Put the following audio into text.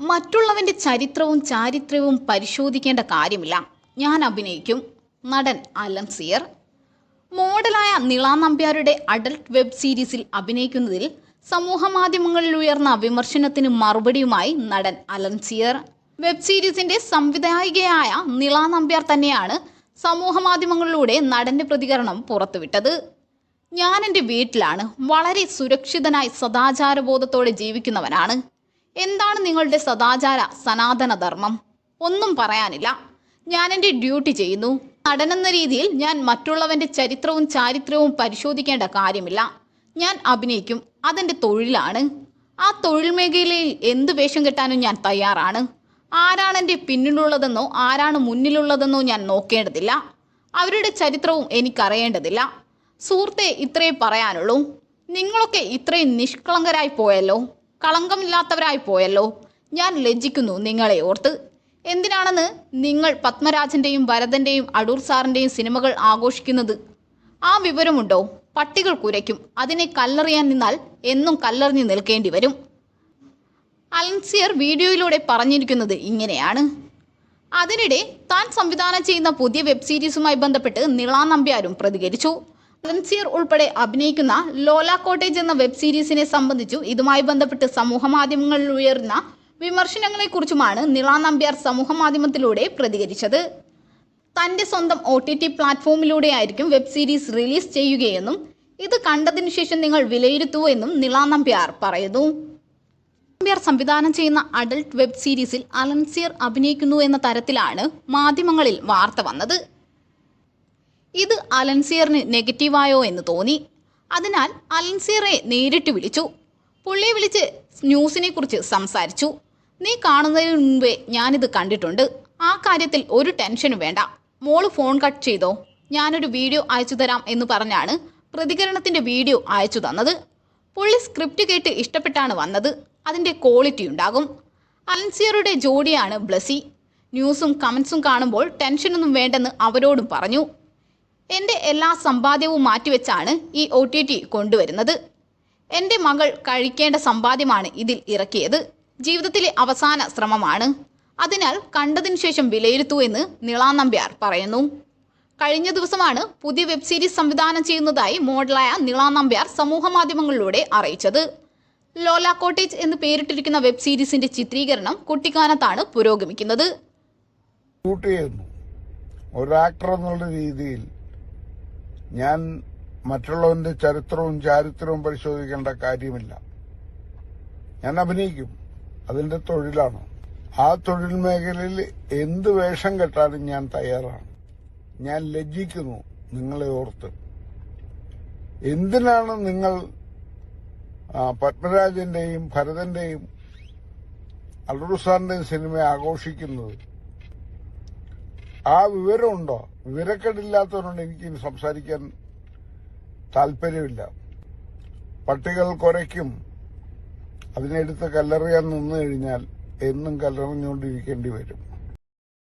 മറ്റുള്ളവന്റെ ചരിത്രവും ചാരിത്രവും പരിശോധിക്കേണ്ട കാര്യമില്ല. ഞാൻ അഭിനയിക്കും. നടൻ അലൻ സിയർ. മോഡലായ നിള നമ്പ്യാരുടെ അഡൽട്ട് വെബ് സീരീസിൽ അഭിനയിക്കുന്നതിൽ സമൂഹ മാധ്യമങ്ങളിൽ ഉയർന്ന വിമർശനത്തിന് മറുപടിയുമായി നടൻ അലൻ സിയർ. വെബ് സീരീസിന്റെ സംവിധായികയായ നിള നമ്പ്യാർ തന്നെയാണ് സമൂഹ മാധ്യമങ്ങളിലൂടെ നടന്റെ പ്രതികരണം പുറത്തുവിട്ടത്. ഞാൻ എന്റെ വീട്ടിലാണ് വളരെ സുരക്ഷിതനായി സദാചാരബോധത്തോടെ ജീവിക്കുന്നവനാണ്. എന്താണ് നിങ്ങളുടെ സദാചാര സനാതന ധർമ്മം? ഒന്നും പറയാനില്ല. ഞാൻ എന്റെ ഡ്യൂട്ടി ചെയ്യുന്നു. നടനെന്ന രീതിയിൽ ഞാൻ മറ്റുള്ളവന്റെ ചരിത്രവും ചാരിത്രവും പരിശോധിക്കേണ്ട കാര്യമില്ല. ഞാൻ അഭിനയിക്കും. അതെന്റെ തൊഴിലാണ്. ആ തൊഴിൽ മേഖലയിൽ എന്ത് വേഷം കെട്ടാനും ഞാൻ തയ്യാറാണ്. ആരാണ് എന്റെ പിന്നിലുള്ളതെന്നോ ആരാണ് മുന്നിലുള്ളതെന്നോ ഞാൻ നോക്കേണ്ടതില്ല. അവരുടെ ചരിത്രവും എനിക്കറിയേണ്ടതില്ല. സുഹൃത്തെ ഇത്രയും പറയാനുള്ളൂ. നിങ്ങളൊക്കെ ഇത്രയും നിഷ്കളങ്കരായി പോയല്ലോ. കളങ്കമില്ലാത്തവരായി പോയല്ലോ ഞാൻ ലജ്ജിക്കുന്നു നിങ്ങളെ ഓർത്ത്. എന്തിനാണെന്ന് നിങ്ങൾ പത്മരാജന്റെയും ഭരതന്റെയും അടൂർ സാറിന്റെയും സിനിമകൾ ആഘോഷിക്കുന്നത്? ആ വിവരമുണ്ടോ? പട്ടികൾ കുരയ്ക്കും. അതിനെ കല്ലെറിയാൻ നിന്നാൽ എന്നും കല്ലെറിഞ്ഞു നിൽക്കേണ്ടി വരും. അലൻസിയർ വീഡിയോയിലൂടെ പറഞ്ഞിരിക്കുന്നത് ഇങ്ങനെയാണ്. അതിനിടെ താൻ സംവിധാനം ചെയ്യുന്ന പുതിയ വെബ് സീരീസുമായി ബന്ധപ്പെട്ട് നിളാ നമ്പ്യാരും പ്രതികരിച്ചു. അലൻസിയർ ഉൾപ്പെടെ അഭിനയിക്കുന്ന ലോല കോട്ടേജ് എന്ന വെബ് സീരീസിനെ സംബന്ധിച്ചു ഇതുമായി ബന്ധപ്പെട്ട് സമൂഹ മാധ്യമങ്ങളിൽ ഉയർന്ന വിമർശനങ്ങളെക്കുറിച്ചുമാണ് നിള നമ്പ്യാർ സമൂഹ മാധ്യമത്തിലൂടെ പ്രതികരിച്ചത്. തന്റെ സ്വന്തം ഒ ടി ടി പ്ലാറ്റ്ഫോമിലൂടെയായിരിക്കും വെബ് സീരീസ് റിലീസ് ചെയ്യുകയെന്നും ഇത് കണ്ടതിനു ശേഷം നിങ്ങൾ വിലയിരുത്തൂ എന്നും നിള നമ്പ്യാർ പറയുന്നു. നമ്പ്യാർ സംവിധാനം ചെയ്യുന്ന അഡൽട്ട് വെബ് സീരീസിൽ അലൻസിയർ അഭിനയിക്കുന്നു എന്ന തരത്തിലാണ് മാധ്യമങ്ങളിൽ വാർത്ത വന്നത്. ഇത് അലൻസിയറിന് നെഗറ്റീവായോ എന്ന് തോന്നി. അതിനാൽ അലൻസിയറെ നേരിട്ട് വിളിച്ചു. പുള്ളിയെ വിളിച്ച് ന്യൂസിനെ കുറിച്ച് സംസാരിച്ചു. നീ കാണുന്നതിന് മുമ്പേ ഞാനിത് കണ്ടിട്ടുണ്ട്. ആ കാര്യത്തിൽ ഒരു ടെൻഷനും വേണ്ട. മോൾ ഫോൺ കട്ട് ചെയ്തോ? ഞാനൊരു വീഡിയോ അയച്ചു തരാം എന്ന് പറഞ്ഞാണ് പ്രതികരണത്തിന്റെ വീഡിയോ അയച്ചു തന്നത്. പുള്ളി സ്ക്രിപ്റ്റ് കേട്ട് ഇഷ്ടപ്പെട്ടാണ് വന്നത്. അതിന്റെ ക്വാളിറ്റി ഉണ്ടാകും. അലൻസിയറുടെ ജോഡിയാണ് ബ്ലസി. ന്യൂസും കമൻസും കാണുമ്പോൾ ടെൻഷനൊന്നും വേണ്ടെന്ന് അവരോടും പറഞ്ഞു. എന്റെ എല്ലാ സമ്പാദ്യവും മാറ്റിവെച്ചാണ് ഈ ഒ ടി ടി കൊണ്ടുവരുന്നത്. എന്റെ മകൾ കഴിക്കേണ്ട സമ്പാദ്യമാണ് ഇതിൽ ഇറക്കിയത്. ജീവിതത്തിലെ അവസാന ശ്രമമാണ്. അതിനാൽ കണ്ടതിന് ശേഷം വിലയിരുത്തു എന്ന് നിളാ നമ്പ്യാർ പറയുന്നു. കഴിഞ്ഞ ദിവസമാണ് പുതിയ വെബ് സീരീസ് സംവിധാനം ചെയ്യുന്നതായി മോഡലായ നിളാ നമ്പ്യാർ സമൂഹ മാധ്യമങ്ങളിലൂടെ അറിയിച്ചത്. ലോല കോട്ടേജ് എന്ന് പേരിട്ടിരിക്കുന്ന വെബ് സീരീസിന്റെ ചിത്രീകരണം കുട്ടിക്കാനത്താണ് പുരോഗമിക്കുന്നത്. ഒരു ആക്ടർ എന്നുള്ള രീതിയിൽ ഞാൻ മറ്റുള്ളവന്റെ ചരിത്രവും ചാരിത്രവും പരിശോധിക്കേണ്ട കാര്യമില്ല. ഞാൻ അഭിനയിക്കും. അതിന്റെ തൊഴിലാണ്. ആ തൊഴിൽ മേഖലയിൽ എന്ത് വേഷം കെട്ടാനും ഞാൻ തയ്യാറാണ്. ഞാൻ ലജ്ജിക്കുന്നു നിങ്ങളെ ഓർത്ത്. എന്തിനാണ് നിങ്ങൾ പത്മരാജന്റെയും ഭരതന്റെയും അടൂർ സാറിന്റെയും സിനിമ ആഘോഷിക്കുന്നത്? ആ വിവരമുണ്ടോ? വിവരക്കെടില്ലാത്തവരുണ്ട്? എനിക്ക് സംസാരിക്കാൻ താല്പര്യമില്ല. പട്ടികൾ കുറയ്ക്കും. അതിനെടുത്ത് കല്ലെറിയാൻ നിന്നു കഴിഞ്ഞാൽ എന്നും കല്ലെറിഞ്ഞുകൊണ്ടിരിക്കേണ്ടി വരും.